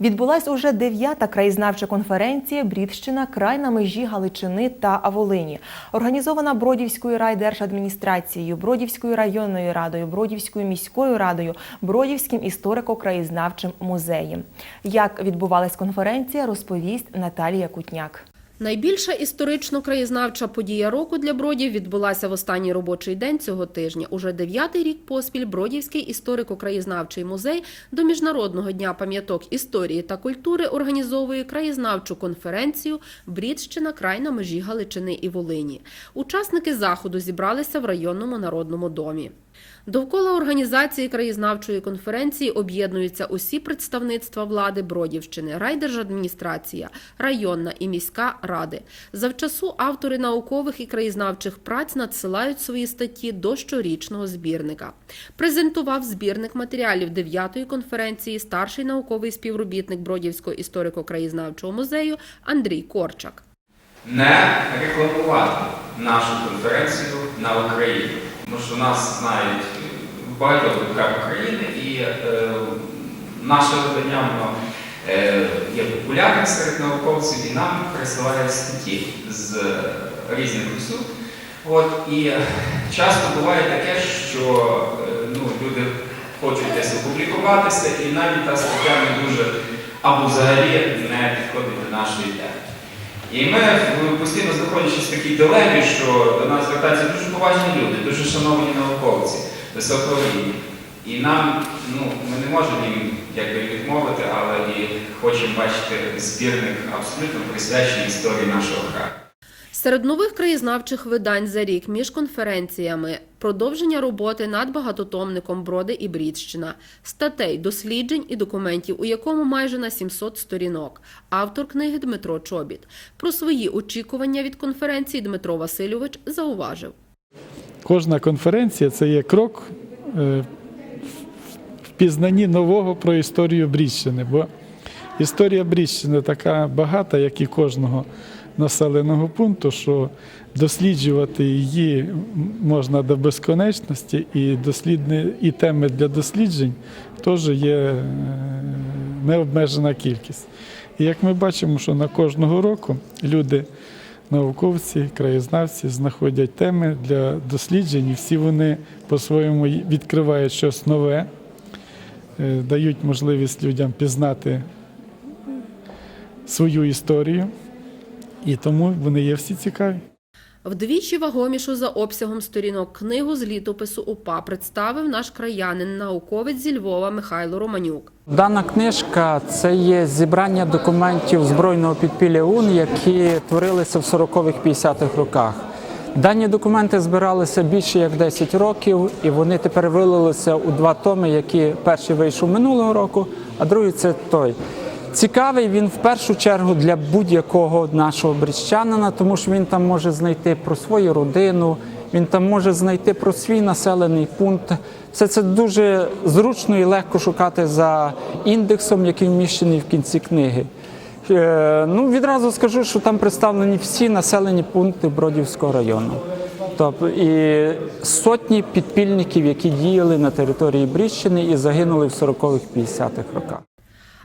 Відбулась уже дев'ята краєзнавча конференція Брідщина край на межі Галичини та Волині. Організована Бродівською райдержадміністрацією, Бродівською районною радою, Бродівською міською радою, Бродівським історико-краєзнавчим музеєм. Як відбувалась конференція, розповість Наталія Кутняк. Найбільша історично-краєзнавча подія року для Бродів відбулася в останній робочий день цього тижня. Уже дев'ятий рік поспіль Бродівський історико-краєзнавчий музей до Міжнародного дня пам'яток історії та культури організовує краєзнавчу конференцію Брідщина край на межі Галичини і Волині. Учасники заходу зібралися в районному народному домі. Довкола організації краєзнавчої конференції об'єднуються усі представництва влади Бродівщини, райдержадміністрація, районна і міська ради. Завчасу автори наукових і краєзнавчих праць надсилають свої статті до щорічного збірника. Презентував збірник матеріалів 9-ї конференції старший науковий співробітник Бродівського історико-краєзнавчого музею Андрій Корчак. не рекламувати нашу конференцію на Україну. Тому що нас знають в багатьох України і е, наше видання воно е, є популярним серед науковців і нам присилають статті з різних усюд. От, і часто буває таке, що е, ну, люди хочуть десь опублікуватися, і навіть та стаття не дуже або взагалі не підходить до нашої теми. І ми постійно знаходячись в такій дилемі, що до нас звертаються дуже поважні люди, дуже шановні науковці, високорівні. І нам, ну, ми не можемо їм якби відмовити, але і хочемо бачити збірник абсолютно присвячений історії нашого краю. Серед нових краєзнавчих видань за рік між конференціями продовження роботи над багатотомником Броди і Брідщина, статей, досліджень і документів, у якому майже на 700 сторінок. Автор книги Дмитро Чобіт. Про свої очікування від конференції Дмитро Васильович зауважив. Кожна конференція це є крок е, в пізнанні нового про історію Брідщини. Бо історія Брідщини така багата, як і кожного населеного пункту, що досліджувати її можна до безконечності, і дослідні, і теми для досліджень теж є е, необмежена кількість. І як ми бачимо, що на кожного року люди науковці, краєзнавці знаходять теми для досліджень, і всі вони по-своєму відкривають щось нове, е, дають можливість людям пізнати свою історію, і тому вони є всі цікаві. Вдвічі вагомішу за обсягом сторінок книгу з літопису УПА представив наш краянин, науковець зі Львова Михайло Романюк. Дана книжка це є зібрання документів збройного підпілля УН, які творилися в 40-х-50-х роках. Дані документи збиралися більше як 10 років, і вони тепер вилилися у два томи, які перший вийшов минулого року, а другий це той. Цікавий він в першу чергу для будь-якого нашого брещанина, тому що він там може знайти про свою родину, він там може знайти про свій населений пункт. Все це дуже зручно і легко шукати за індексом, який вміщений в кінці книги. Е, Ну, відразу скажу, що там представлені всі населені пункти Бродівського району. Тобто і сотні підпільників, які діяли на території Брідщини і загинули в 40-х-50-х роках.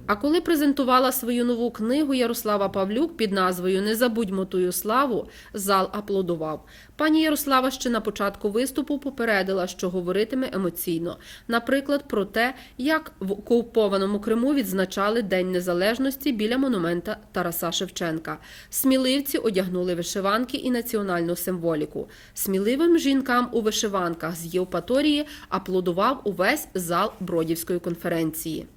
А коли презентувала свою нову книгу Ярослава Павлюк під назвою Не забудьмо тую славу, зал аплодував. Пані Ярослава ще на початку виступу попередила, що говоритиме емоційно. Наприклад, про те, як в окупованому Криму відзначали День Незалежності біля монумента Тараса Шевченка. Сміливці одягнули вишиванки і національну символіку. Сміливим жінкам у вишиванках з Євпаторії аплодував увесь зал Бродівської конференції.